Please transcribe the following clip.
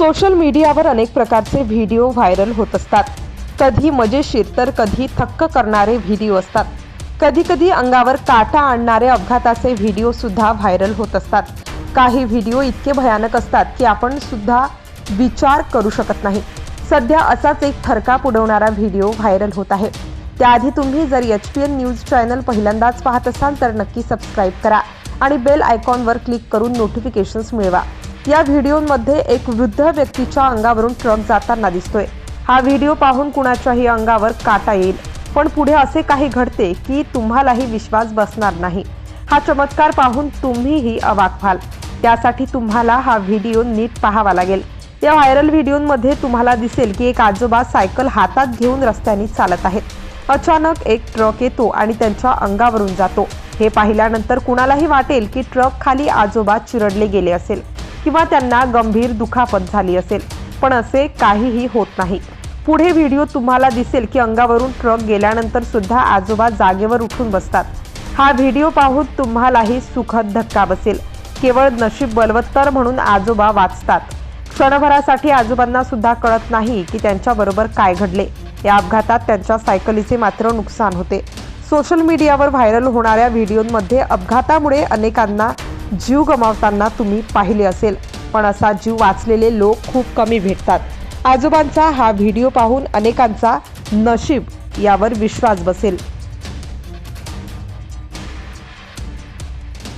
Social मीडियावर अनेक प्रकारचे व्हिडिओ व्हायरल होत असतात. कधी मजेशीर तर कधी थक्क करणारे व्हिडिओ असतात. कधी कधी अंगावर काटा आणणारे अपघाताचे व्हिडिओ सुद्धा व्हायरल होत असतात. काही व्हिडिओ इतके भयानक असतात की आपण सुद्धा विचार करू शकत नाही. सध्या असाच एक थरका उडवणारा व्हिडिओ व्हायरल होत आहे. त्याआधी तुम्ही जर H P N news channel पहिल्यांदाच पाहत असाल तर नक्की सबस्क्राईब करा आणि बेल आयकॉनवर क्लिक करून नोटिफिकेशन्स मिळवा. या व्हिडिओमध्ये एक वृद्ध व्यक्तीच्या अंगावरून ट्रक जाताना दिसतोय. हा व्हिडिओ पाहून कुणाच्याही अंगावर काटा येईल. पण पुढे असे काही घडते की तुम्हालाही विश्वास बसणार नाही. हा चमत्कार पाहून तुम्हीही अवाक व्हाल. त्यासाठी तुम्हाला हा व्हिडिओ नीट पाहावा लागेल. या व्हायरल व्हिडिओमध्ये तुम्हाला दिसेल की एक आजोबा सायकल हातात घेऊन रस्त्याने चालत आहेत. अचानक एक ट्रक येतो आणि त्यांच्या अंगावरून जातो. हे पाहिल्यानंतर कुणालाही वाटेल की ट्रक खाली आजोबा चिरडले गेले असेल. किंवा त्यांना गंभीर दुखापत झाली असेल. पण असे काहीही होत नाही. पुढे व्हिडिओ तुम्हाला दिसेल की अंगावरून ट्रक गेल्यानंतर सुद्धा आजोबा जागेवर उठून बसतात. हा व्हिडिओ पाहून तुम्हालाही सुखद धक्का बसेल. केवळ नशीब बलवत्तर म्हणून आजोबा वाचतात. क्षणभरासाठी आजोबांना सुद्धा कळत नाही की त्यांच्याबरोबर काय घडले. या अपघातात त्यांच्या सायकलीचे मात्र नुकसान होते. सोशल मीडियावर व्हायरल होणाऱ्या व्हिडिओमध्ये अपघातामुळे अनेकांना जीव गमावताना तुम्ही पाहिले असेल. पण असा जीव वाचलेले लोक खूप कमी भेटतात. आजोबांचा हा व्हिडिओ पाहून अनेकांचा नशीब यावर विश्वास बसेल.